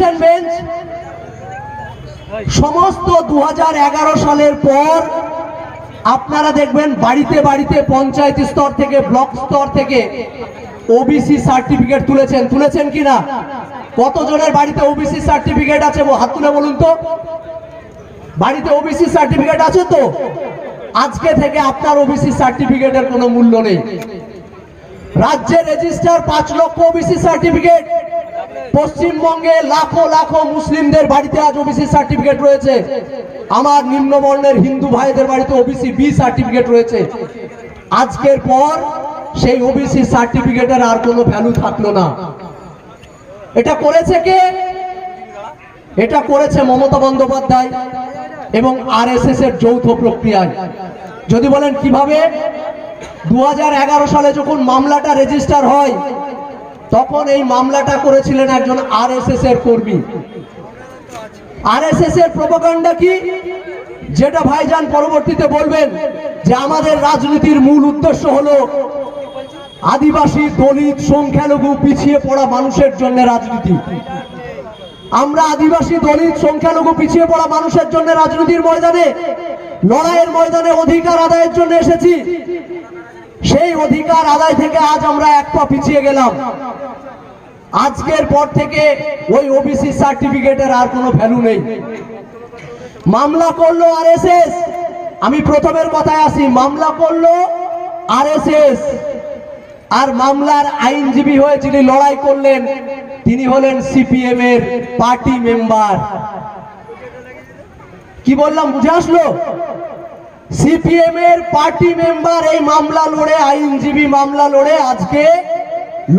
Election bench সমস্ত দুহাজার এগারো সালের পর আপনারা দেখবেন বাড়িতে বাড়িতে পঞ্চায়েত স্তর থেকে, ব্লক স্তর থেকে ওবিসি সার্টিফিকেট তুলেছেন। তুলেছেন কি না? কতজনের বাড়িতে ওবিসি সার্টিফিকেট আছে? হাত তুলে বলুন তো। বাড়িতে ওবিসি সার্টিফিকেট আছে তো? আজকে থেকে আপনার ওবিসি সার্টিফিকেটের কোনো মূল্য নেই। রাজ্যে রেজিস্টার পাঁচ লক্ষ ওবিসি সার্টিফিকেট পশ্চিমবঙ্গে লাখো লাখো মুসলিমদের বাড়িতে আজ ওবিসি সার্টিফিকেট রয়েছে। আমার নিম্নবর্ণের হিন্দু ভাইদের বাড়িতে ওবিসি বি সার্টিফিকেট রয়েছে। আজকের পর সেই ওবিসি সার্টিফিকেটের আর কোনো ভ্যালু থাকল না। এটা করেছে কে? এটা করেছে মমতা বন্দ্যোপাধ্যায় এবং আরএসএস এর যৌথ প্রক্রিয়ায়। যদি বলেন কীভাবে? দু হাজার এগারো সালে যখন মামলাটা রেজিস্টার হয় তখন এই মামলাটা করেছিলেন একজন আরএসএস এর কর্মী। আরএসএস এর প্রপাগান্ডা কি? যেটা ভাইজান পরবর্তীতে বলবেন যে আমাদের রাজনীতির মূল উদ্দেশ্য হলো আদিবাসী, দলিত, সংখ্যালঘু পিছিয়ে পড়া মানুষের জন্য রাজনীতি। আমরা আদিবাসী, দলিত, সংখ্যালঘু পিছিয়ে পড়া মানুষের জন্য রাজনীতির ময়দানে, লড়াইয়ের ময়দানে অধিকার আদায়ের জন্য এসেছি। সেই অধিকার আদায় থেকে আজ আমরা এক পা পিছিয়ে গেলাম। আজকের পর থেকে ওই ওবিসি সার্টিফিকেটের আর কোনো ভ্যালু নেই। মামলা করল আরএসএস আমি প্রথমের কথায় আসি, মামলা করল আরএসএস আর মামলার আইনজীবী হয়ে যিনি লড়াই করলেন, তিনি হলেন সিপিএম এর পার্টি মেম্বার কি বললাম, বুঝে আসলো? সিপিএম এর পার্টি মেম্বার এই মামলা লড়ে, আইনজীবী মামলা লড়ে, আজকে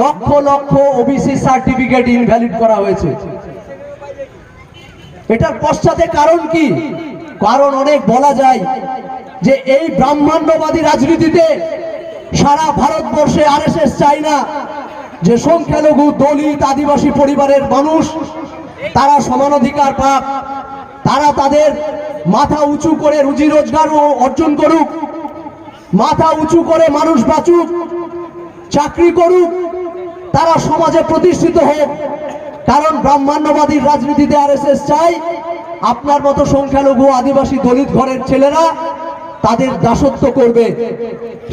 lakh lakh OBC certificate invalid করা হয়েছে। এটার পশ্চাতে কারণ কি? কারণ অনেক বলা যায় যে এই ব্রাহ্মাণ্ডবাদী রাজনীতিতে সারা ভারতবর্ষে আর এস এস চায় না যে সংখ্যালঘু, দলিত, আদিবাসী পরিবারের মানুষ, তারা সমান অধিকার পাক। তারা তাদের মাথা উঁচু করে রুজি রোজগার অর্জন করুক, মাথা উঁচু করে মানুষ বাঁচুক, চাকরি করুক, তারা সমাজে প্রতিষ্ঠিত হোক। কারণ ব্রাহ্মণ্যবাদী রাজনীতিতে আর এস চাই, আপনার মতো সংখ্যালঘু আদিবাসী দলিত ঘরের ছেলেরা তাদের দাসত্ব করবে।